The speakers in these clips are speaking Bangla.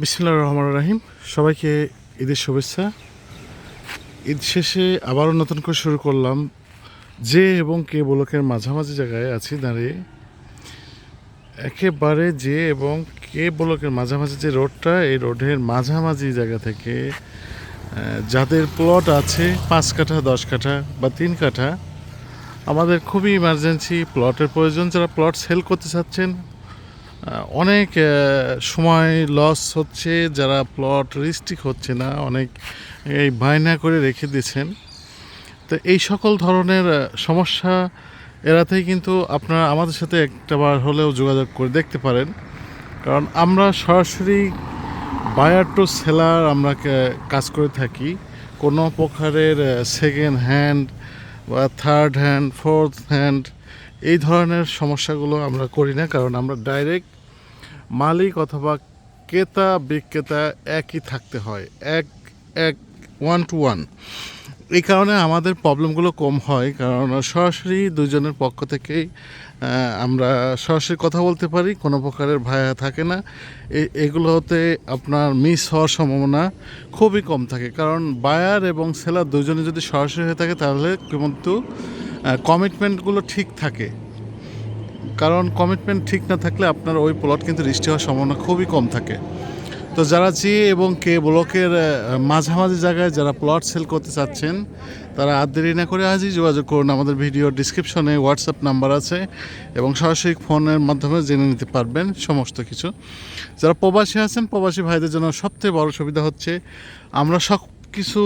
বিসমুল্লাহ রহমান রাহিম। সবাইকে ঈদের শুভেচ্ছা। ঈদ শেষে আবারও নতুন করে শুরু করলাম। যে এবং কে ব্লকের মাঝামাঝি জায়গায় আছি, দাঁড়িয়ে। একেবারে যে এবং কে ব্লকের মাঝামাঝি যে রোডটা, এই রোডের মাঝামাঝি জায়গা থেকে যাদের প্লট আছে পাঁচ কাঠা, দশ কাঠা বা তিন কাঠা, আমাদের খুবই ইমার্জেন্সি প্লটের প্রয়োজন। যারা প্লট সেল করতে চাচ্ছেন অনেক সময় লস হচ্ছে, যারা প্লট রিস্ট্রিক হচ্ছে না, অনেক এই বায়না করে রেখে দিয়েছেন। তো এই সকল ধরনের সমস্যা এড়াতেই কিন্তু আপনারা আমাদের সাথে একটাবার হলেও যোগাযোগ করে দেখতে পারেন। কারণ আমরা সরাসরি বায়ার টু সেলার আমরা কাজ করে থাকি। কোনো প্রকারের সেকেন্ড হ্যান্ড বা থার্ড হ্যান্ড ফোর্থ হ্যান্ড এই ধরনের সমস্যাগুলো আমরা করি না, কারণ আমরা ডাইরেক্ট মালিক অথবা ক্রেতা, বিক্রেতা একই থাকতে হয়, এক এক ওয়ান টু ওয়ান এই কারণে আমাদের প্রবলেমগুলো কম হয়, কারণ সরাসরি দুজনের পক্ষ থেকেই আমরা সরাসরি কথা বলতে পারি, কোনো প্রকারের ভায়া থাকে না। এগুলোতে আপনার মিস হওয়ার সম্ভাবনা খুবই কম থাকে, কারণ বায়ার এবং সেলার দুজনে যদি সরাসরি হয়ে থাকে, তাহলে কিন্তু কমিটমেন্টগুলো ঠিক থাকে। কারণ কমিটমেন্ট ঠিক না থাকলে আপনার ওই প্লট কিন্তু রেজিস্ট্রি হওয়ার সম্ভাবনা খুবই কম থাকে। তো যারা জি এবং কে ব্লকের মাঝামাঝি জায়গায় যারা প্লট সেল করতে চাচ্ছেন, তারা আর দেরি না করে আজই যোগাযোগ করুন। আমাদের ভিডিও ডিসক্রিপশনে হোয়াটসঅ্যাপ নাম্বার আছে এবং সরাসরি ফোনের মাধ্যমে জেনে নিতে পারবেন সমস্ত কিছু। যারা প্রবাসী আছেন, প্রবাসী ভাইদের জন্য সবথেকে বড় সুবিধা হচ্ছে, আমরা সব কিছু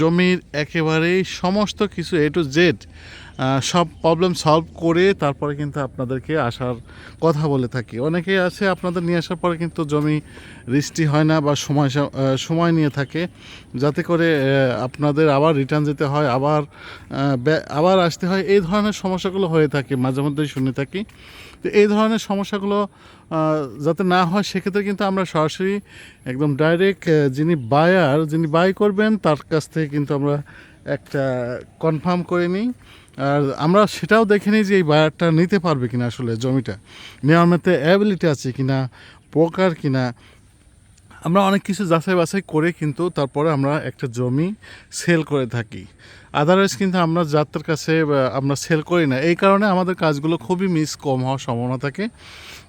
জমির একেবারেই সমস্ত কিছু এ টু জেড সব প্রবলেম সলভ করে তারপরে কিন্তু আপনাদেরকে আসার কথা বলে থাকি। অনেকেই আছে আপনাদের নিয়ে আসার পরে কিন্তু জমি রিস্টি হয় না বা সময় সময় নিয়ে থাকে। যাতে করে আপনাদের আবার রিটার্ন যেতে হয়, আবার আবার আসতে হয়। এই ধরনের সমস্যাগুলো হয়ে থাকে মাঝে মধ্যেই শুনে থাকি। তো এই ধরনের সমস্যাগুলো যাতে না হয়, সেক্ষেত্রে কিন্তু আমরা সরাসরি একদম ডাইরেক্ট যিনি বায়ার যিনি বাই করবেন, তার কাছ থেকে কিন্তু আমরা একটা কনফার্ম করে নিই। আর আমরা সেটাও দেখে নিই যে এই বায়ারটা নিতে পারবে কিনা আসলে জমিটা। নেওয়ার মধ্যে অ্যাবিলিটি আছে কিনা প্রকার কিনা আমরা অনেক কিছু যাচাই বাছাই করে কিন্তু তারপরে আমরা একটা জমি সেল করে থাকি। আদারওয়াইজ কিন্তু আমরা যাত্রার কাছে আমরা সেল করি না। এই কারণে আমাদের কাজগুলো খুবই মিস কম হওয়ার সম্ভাবনা থাকে।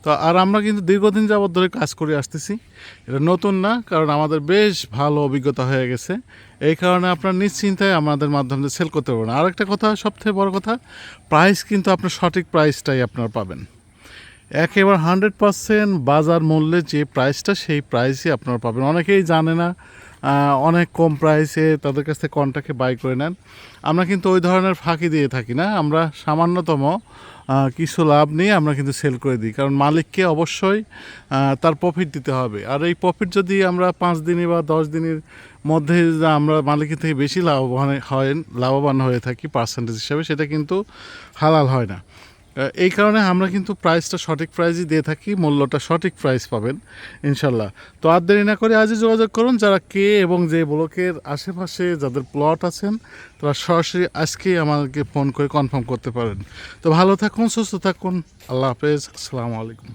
তো আর আমরা কিন্তু দীর্ঘদিন যাবত ধরে কাজ করে আসতেছি। এটা নতুন না, কারণ আমাদের বেশ ভালো অভিজ্ঞতা হয়ে গেছে। এই কারণে আপনার নিশ্চিন্তায় আমাদের মাধ্যমে সেল করতে পারবেন। আর একটা কথা, সবথেকে বড় কথা প্রাইস কিন্তু আপনার সঠিক প্রাইসটাই আপনার পাবেন। একেবারে হান্ড্রেড পার্সেন্ট বাজার মূল্যে যে প্রাইসটা সেই প্রাইসই আপনারা পাবেন। অনেকেই জানে না অনেক কম প্রাইসে তাদের কাছ থেকে কন্ট্রাক্টে বাই করে নেন। আমরা কিন্তু ওই ধরনের ফাঁকি দিয়ে থাকি না। আমরা সামান্যতম কিছু লাভ নিয়ে আমরা কিন্তু সেল করে দিই। কারণ মালিককে অবশ্যই তার প্রফিট দিতে হবে। আর এই প্রফিট যদি আমরা পাঁচ দিনে বা দশ দিনের মধ্যে আমরা মালিকের থেকে বেশি লাভবান হয় লাভবান হয়ে থাকি পার্সেন্টেজ হিসাবে, সেটা কিন্তু হালাল হয় না। এই কারণে আমরা কিন্তু প্রাইসটা সঠিক প্রাইসই দিয়ে থাকি, মূল্যটা সঠিক প্রাইস পাবেন, ইনশাল্লাহ। তো আর দেরি না করে আজই যোগাযোগ করুন, যারা কে এবং যে ব্লকের আশেপাশে যাদের প্লট আছেন, তারা সরাসরি আজকেই আমাকে ফোন করে কনফার্ম করতে পারেন। তো ভালো থাকুন, সুস্থ থাকুন, আল্লাহ হাফেজ, আসসালামু আলাইকুম।